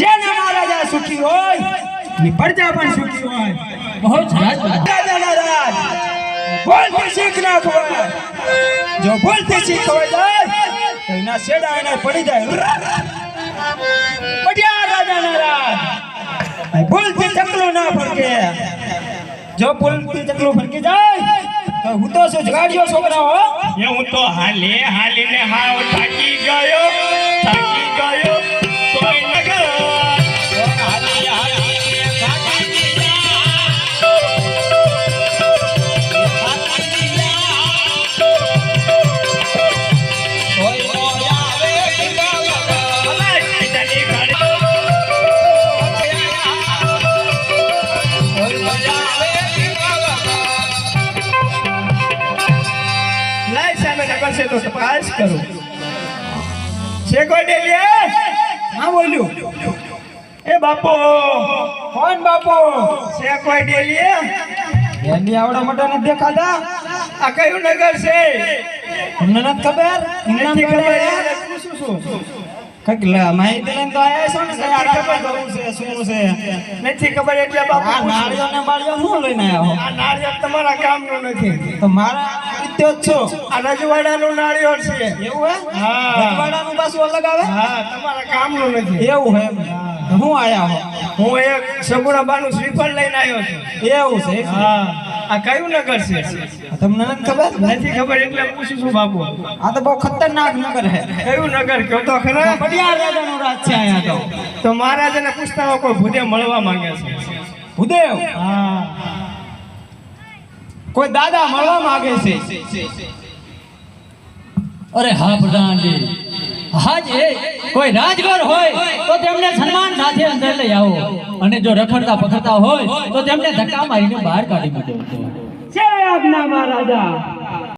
જેના મહારાજા સુખી હોયની પ્રજા પણ સુખી હોય. બહુ બધા. રાજાના રાજ બોલથી શીખ ના ખોવાય. જો ભૂલથી શીખ ખવાય જાય તો એના શેડા એને પડી જાય. બઢિયા રાજાના રાજ ભૂલથી ચકલું ના ફરકે. જો ભૂલથી ચકલું ફરકી જાય તો હું તો શું જગાડ્યો છોકરા હો? હું તો હાલે હાલીને હાવ થાકી ગયો. છે તો તપાસ કરો. છે કોઈ ડેલીએ? હા બોલ્યું. એ બાપો કોણ બાપો? છે કોઈ ડેલીએ? એની આવડા મોટા નથી દેખાતા? આ કયું નગર છે? તમને નથી ખબર? નથી ખબર પૂછું છું કંઈક માહિતી તો આયા છો ને કઈ આડા કરવું છે શું છે. નથી ખબર એટલે બાપુ આ નાળિયો ને બાળિયો શું લઈને આવ્યો હો આ તમારા કામનું નથી. તો મારા વિદ્યો છો. આ રજવાડાનું નાળિયેર છે. એવું હે? હા. રજવાડાનું પાછું અલગ આવે? હા તમારા કામનું નથી. એવું હે હું. આયા હું? એક સગુણાબાનું શ્રીફળ લઈને આવ્યો છું. એવું છે હા. આ કયું નગર છે? તમને નથી ખબર? નથી ખબર એટલે પૂછું છું બાબુ આ તો બહુ ખતરનાક નગર હે કયું નગર કયો તો ખરા? પટિયાર રાજાનું રાજ છે અહીંયા તો. તો મહારાજાને પૂછતા હોય કોઈ ભૂદેવ મળવા માંગે છે? ભૂદેવ? હા. કોઈ દાદા મળવા માંગે છે? અરે હા પ્રધાનજી. હાજી કોઈ રાજગર હોય, તો તેમને સન્માન સાથે અંદર લઈ આવો. અને જો રખડતા પખડતા હોય, તો તેમને ધક્કા મારીને બહાર કાઢી મૂકો. મહારાજા.